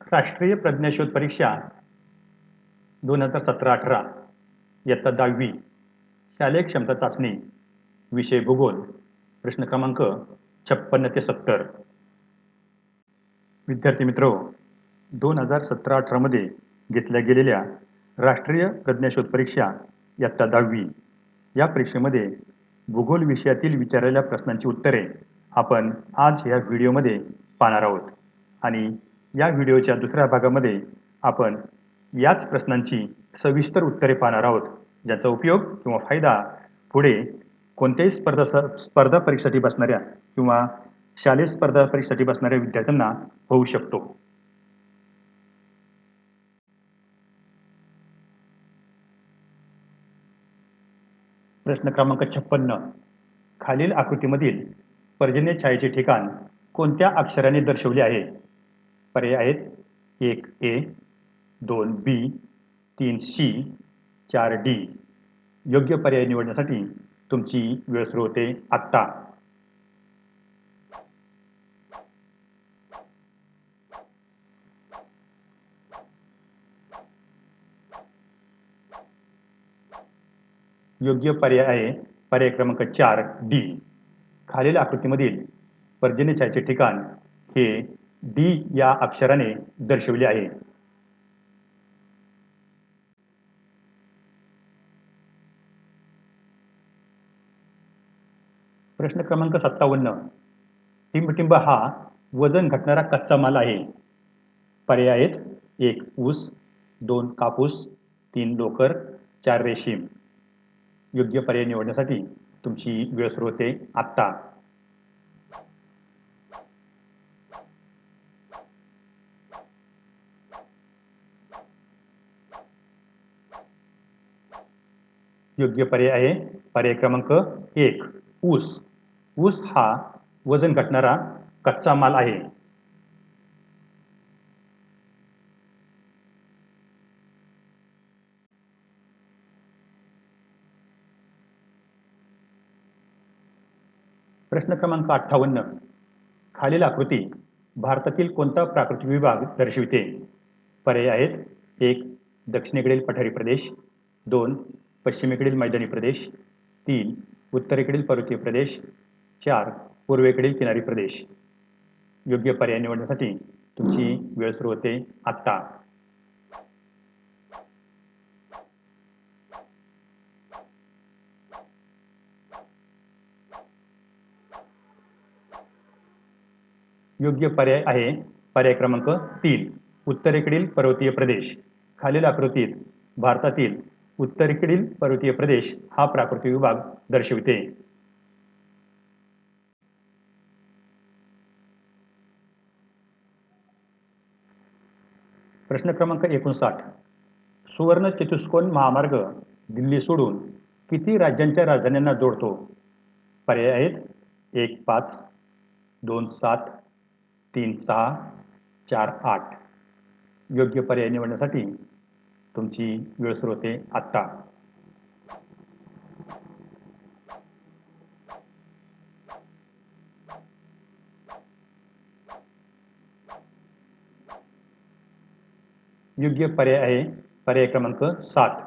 राष्ट्रीय प्रज्ञाशोध परीक्षा दोन हजार सतरा अठरा इयत्ता दहावी शालेय क्षमता चाचणी विषय भूगोल प्रश्न क्रमांक छप्पन्न ते सत्तर. विद्यार्थी मित्रो दोन हजार सतरा अठरामध्ये घेतल्या गेलेल्या राष्ट्रीय प्रज्ञाशोध परीक्षा इयत्ता दहावी या परीक्षेमध्ये भूगोल विषयातील विचारलेल्या प्रश्नांची उत्तरे आपण आज ह्या व्हिडिओमध्ये पाहणार आहोत. आणि या व्हिडिओच्या दुसऱ्या भागामध्ये आपण याच प्रश्नांची सविस्तर उत्तरे पाहणार आहोत ज्याचा उपयोग किंवा फायदा पुढे कोणत्याही स्पर्धा स्पर्धा परीक्षेसाठी बसणाऱ्या किंवा शालेय स्पर्धा परीक्षेसाठी बसणाऱ्या विद्यार्थ्यांना होऊ शकतो. प्रश्न क्रमांक छप्पन्न. खालील आकृतीमधील पर्जन्य छायेचे ठिकाण कोणत्या अक्षराने दर्शवले आहे? पर्याय आहेत. एक ए दोन बी तीन सी चार डी योग्य पर्याय निवडण्यासाठी तुमची वेळ सुरू होते आत्ता. योग्य पर्याय आहे पर्याय क्रमांक चार डी खालील आकृतीमधील पर्जन्यछायाचे ठिकाण हे डी या अक्षराने दर्शविले आहे. प्रश्न क्रमांक सत्तावन्न. टिंबटिंब हा वजन घटणारा कच्चा माल आहे. पर्याय आहेत एक ऊस दोन कापूस तीन लोकर चार रेशीम. योग्य पर्याय निवडण्यासाठी तुमची वेळ सुरू होते आत्ता. योग्य पर्याय आहे. पर्याय क्रमांक एक ऊस. ऊस हा वजन घटणारा कच्चा माल आहे. प्रश्न क्रमांक अठ्ठावन्न. खालील आकृती भारतातील कोणता प्राकृतिक विभाग दर्शविते? पर्याय आहेत. एक दक्षिणेकडील पठारी प्रदेश. दोन पश्चिमेकडील मैदानी प्रदेश तीन उत्तरेकडील पर्वतीय प्रदेश चार पूर्वेकडील किनारी प्रदेश. योग्य पर्याय निवडण्यासाठी तुमची वेळ सुरू होते आत्ता. योग्य पर्याय आहे पर्याय क्रमांक तीन उत्तरेकडील पर्वतीय प्रदेश. खालील आकृतीत भारतातील उत्तरेकडील पर्वतीय प्रदेश हा प्राकृतिक विभाग दर्शविते. प्रश्न क्रमांक एकोणसाठ. सुवर्ण चतुष्कोन महामार्ग दिल्ली सोडून किती राज्यांच्या राजधान्यांना जोडतो? पर्याय आहेत एक पाच दोन सात तीन सहा चार आठ. योग्य पर्याय निवडण्यासाठी तुमची वेळ सुरू होते आत्ता. योग्य पर्याय आहे पर्याय क्रमांक सात.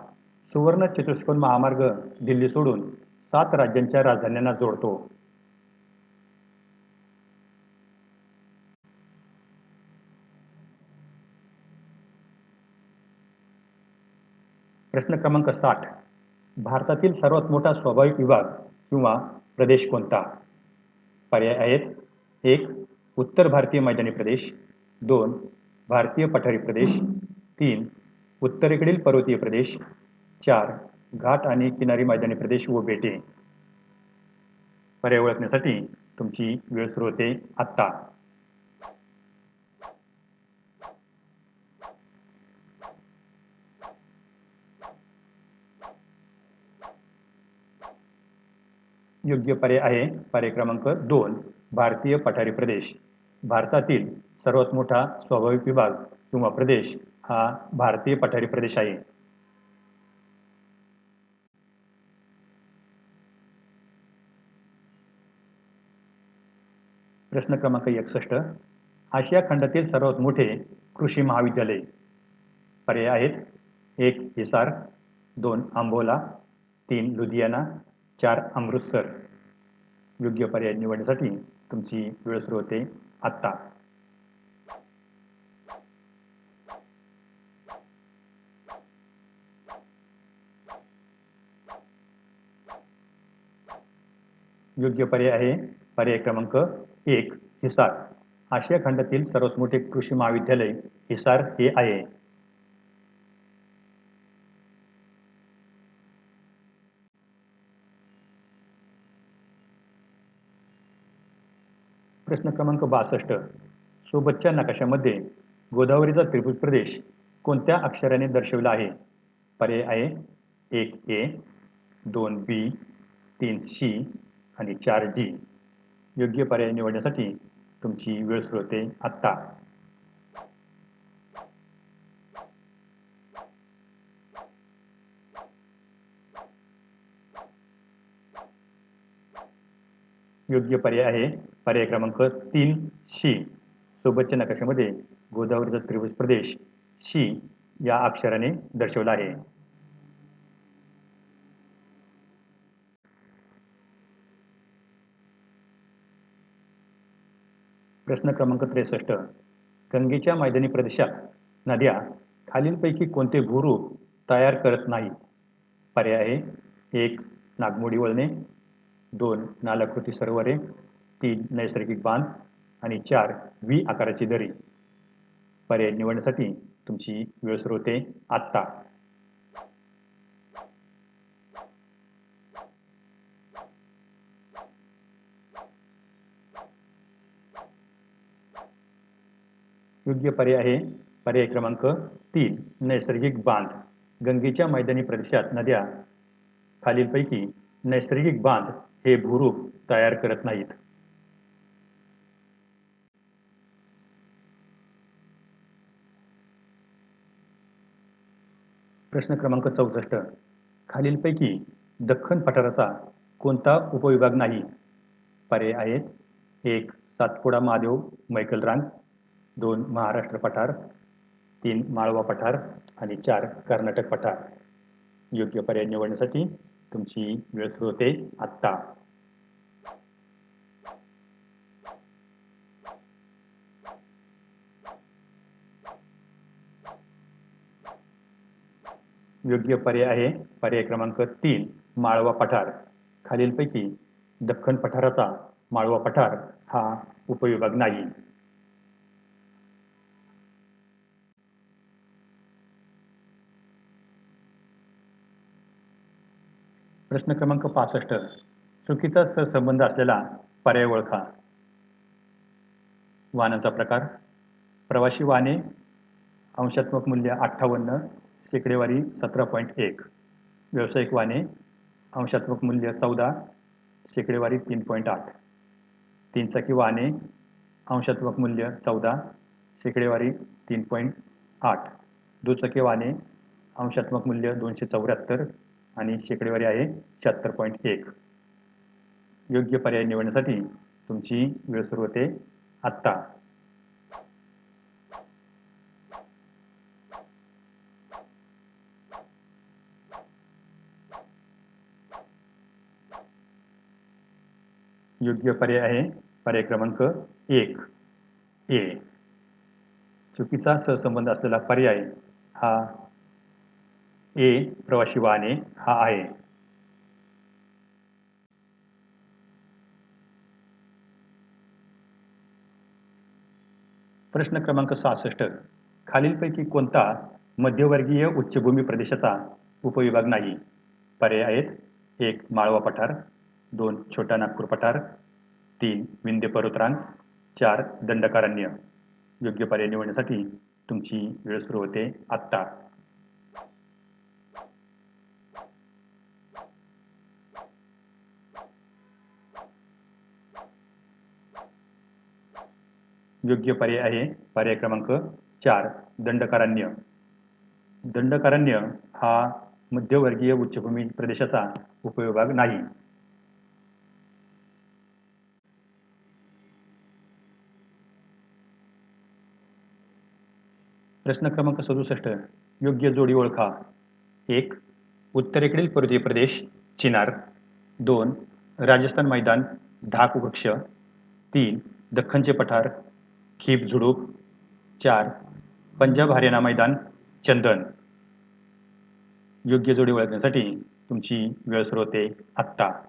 सुवर्ण चतुष्कोन महामार्ग दिल्ली सोडून सात राज्यांच्या राजधान्यांना जोडतो. प्रश्न क्रमांक साठ. भारतातील सर्वात मोठा स्वाभाविक विभाग किंवा प्रदेश कोणता? पर्याय आहेत. एक उत्तर भारतीय मैदानी प्रदेश. दोन भारतीय पठारी प्रदेश. तीन उत्तरेकडील पर्वतीय प्रदेश. चार घाट आणि किनारी मैदानी प्रदेश व बेटे. पर्याय ओळखण्यासाठी तुमची वेळ सुरू होते आत्ता. योग्य पर्याय आहे. पर्याय क्रमांक दोन भारतीय पठारी प्रदेश. भारतातील सर्वात मोठा स्वाभाविक विभाग किंवा प्रदेश हा भारतीय पठारी प्रदेश आहे. प्रश्न क्रमांक एकसष्ट आशिया खंडातील सर्वात मोठे कृषी महाविद्यालय. पर्याय आहेत. एक हिसार दोन आंबोला तीन लुधियाना चार अमृतसर. योग्य पर्याय निवडण्यासाठी तुमची वेळ सुरू होते. आत्ता. योग्य पर्याय आहे. पर्याय क्रमांक एक हिसार. आशिया खंडातील सर्वात मोठे कृषी महाविद्यालय हिसार हे आहे. प्रश्न क्रमांक बासष्ट. सोबतच्या नकाशामध्ये गोदावरीचा त्रिभुज प्रदेश कोणत्या अक्षराने दर्शविला आहे? पर्याय आहे एक ए दोन बी तीन सी आणि चार डी. योग्य पर्याय निवडण्यासाठी तुमची वेळ सुरू होते आत्ता. योग्य पर्याय आहे. पर्याय क्रमांक तीन शी. सोबतच्या नकाशामध्ये गोदावरीचा त्रिभुज प्रदेश शी या अक्षराने दर्शवला आहे. प्रश्न क्रमांक त्रेसष्ट. गंगेच्या मैदानी प्रदेशात नद्या खालीलपैकी कोणते भूरूप तयार करत नाही पर्याय आहे. एक नागमोडी वळणे. दोन नालाकृती सरोवरे तीन नैसर्गिक बांध आणि चार व्ही आकाराची दरी. पर्याय निवडण्यासाठी तुमची वेळ सुरू होते आत्ता. योग्य पर्याय आहे पर्याय क्रमांक तीन नैसर्गिक बांध. गंगेच्या मैदानी प्रदेशात नद्या खालीलपैकी नैसर्गिक बांध हे भूरूप तयार करत नाहीत. प्रश्न क्रमांक चौसष्ट. खालीलपैकी दख्खन पठाराचा कोणता उपविभाग नाही? पर्याय आहेत. एक सातपुडा महादेव मैकल रांग. दोन महाराष्ट्र पठार. तीन माळवा पठार. आणि चार कर्नाटक पठार. योग्य पर्याय निवडण्यासाठी तुमची वेळ सुरू होते आत्ता योग्य पर्याय आहे पर्याय क्रमांक तीन माळवा पठार खालीलपैकी दख्खन पठाराचा माळवा पठार हा उपविभाग नाही प्रश्न क्रमांक पासष्ट. चुकीचा सहसंबंध असलेला पर्याय ओळखा. वाहनांचा प्रकार. प्रवासी वाहने. अंशात्मक मूल्य अठ्ठावन्न शेकडेवारी सतरा पॉईंट एक. व्यावसायिक वाहने. अंशात्मक मूल्य चौदा शेकडेवारी तीन पॉईंट आठ. तीनचाकी वाहने. अंशात्मक मूल्य चौदा शेकडेवारी तीन पॉईंट आठ. दुचाकी वाहने. अंशात्मक मूल्य दोनशे चौऱ्याहत्तर आणि शेकडेवारी आहे शहात्तर पॉईंट एक. योग्य पर्याय निवडण्यासाठी तुमची वेळ सुरू होते आत्ता. योग्य पर्याय आहे पर्याय क्रमांक एक. ए. चुकीचा सहसंबंध असलेला पर्याय हा ए प्रवासी वाहने हा आहे. प्रश्न क्रमांक सहासष्ट. खालीलपैकी कोणता मध्यवर्गीय उच्चभूमी प्रदेशाचा उपविभाग नाही? पर्याय आहेत. एक माळवा पठार. दोन छोटा नागपूर पठार. तीन विंध्य पर्वतरांग. चार दंडकारण्य. योग्य पर्याय निवडण्यासाठी तुमची वेळ सुरू होते आत्ता. योग्य पर्याय आहे. पर्याय क्रमांक चार दंडकारण्य. दंडकारण्य हा मध्यवर्गीय उच्चभूमी प्रदेशाचा उपविभाग नाही. प्रश्न क्रमांक सदुसष्ट योग्य जोडी ओळखा. एक उत्तरेकडील पर्वतीय प्रदेश चिनार. दोन राजस्थान मैदान ढाक वृक्ष. तीन दख्खनचे पठार. खीप झुडूप चार पंजाब हरियाणा मैदान चंदन. योग्य जोडी ओळखण्यासाठी तुमची वेळ सुरू होते आत्ता.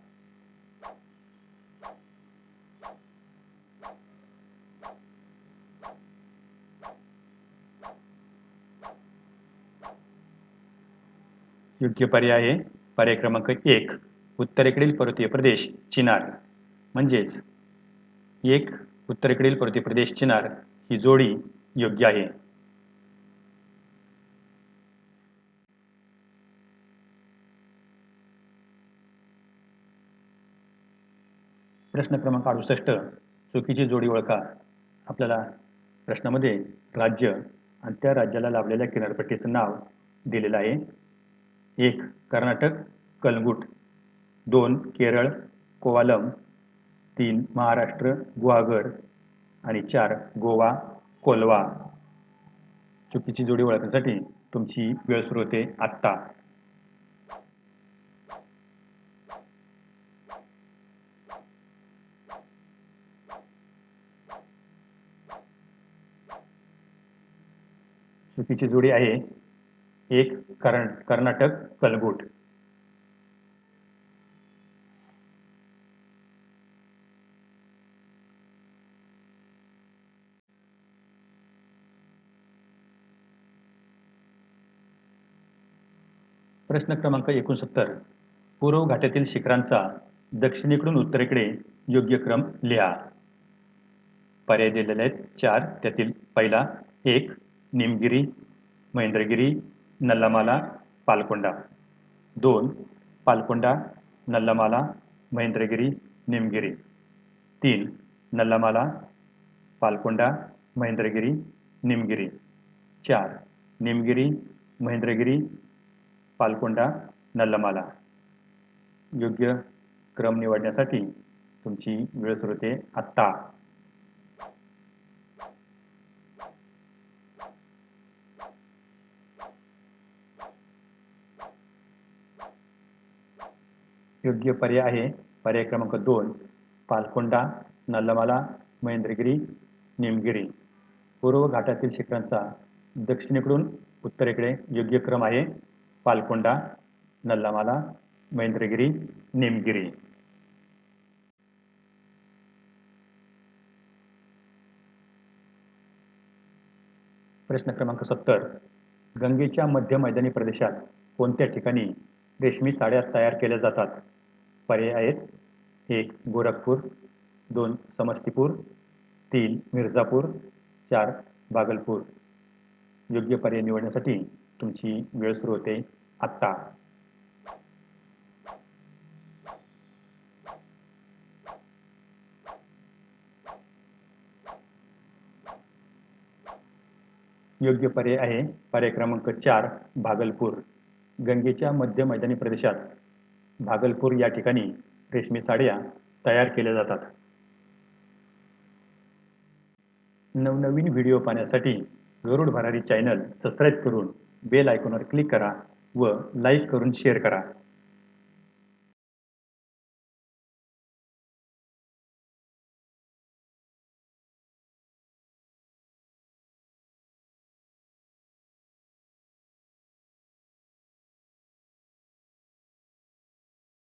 योग्य पर्याय आहे. पर्याय क्रमांक एक उत्तरेकडील पर्वतीय प्रदेश चिनार. म्हणजेच एक उत्तरेकडील प्रतिप्रदेश प्रदेश चिनार ही जोडी योग्य आहे. प्रश्न क्रमांक अडुसष्ट चुकीची जोडी ओळखा. आपल्याला प्रश्नामध्ये राज्य आणि त्या राज्याला लाभलेल्या किनारपट्टीचं नाव दिलेलं आहे. एक कर्नाटक कलंगूट. दोन केरळ कोवालम. तीन महाराष्ट्र गुहागर आणि चार गोवा कोलवा. चुकीची जोडी ओळखण्यासाठी तुमची वेळ सुरू होते आत्ता. चुकीची जोडी आहे एक कर्ण कर्नाटक कलगूट. प्रश्न क्रमांक एकोणसत्तर. पूर्व घाटातील शिखरांचा दक्षिणेकडून उत्तरेकडे योग्य क्रम लिहा. पर्याय दिलेले आहेत चार. त्यातील पहिला एक निमगिरी महेंद्रगिरी नल्लामाला पालकोंडा. दोन पालकोंडा नल्लामाला महेंद्रगिरी निमगिरी. तीन नल्लामाला पालकोंडा महेंद्रगिरी निमगिरी. चार निमगिरी महेंद्रगिरी पालकोंडा नल्लमाला. योग्य क्रम निवडण्यासाठी तुमची वेळ सुरू होते आत्ता. योग्य पर्याय आहे पर्याय क्रमांक दोन पालकोंडा नल्लमाला महेंद्रगिरी निमगिरी. पूर्व घाटातील शिखरांचा दक्षिणेकडून उत्तरेकडे योग्य क्रम आहे. पालकोंडा नल्लामाला महेंद्रगिरी निमगिरी. प्रश्न क्रमांक सत्तर. गंगेच्या मध्य मैदानी प्रदेशात कोणत्या ठिकाणी रेशमी साड्या तयार केल्या जातात? पर्याय आहेत. एक गोरखपूर दोन समस्तीपूर तीन मिर्झापूर चार भागलपूर. योग्य पर्याय निवडण्यासाठी तुमची वेळ सुरू होते. आत्ता. योग्य पर्याय आहे. पर्याय क्रमांक चार भागलपूर. गंगेच्या मध्य मैदानी प्रदेशात भागलपूर या ठिकाणी रेशमी साड्या तयार केल्या जातात. नवनवीन व्हिडिओ पाहण्यासाठी गरुड भरारी चॅनल सबस्क्राईब करून बेल आयकॉनवर क्लिक करा व लाईक करून शेअर करा.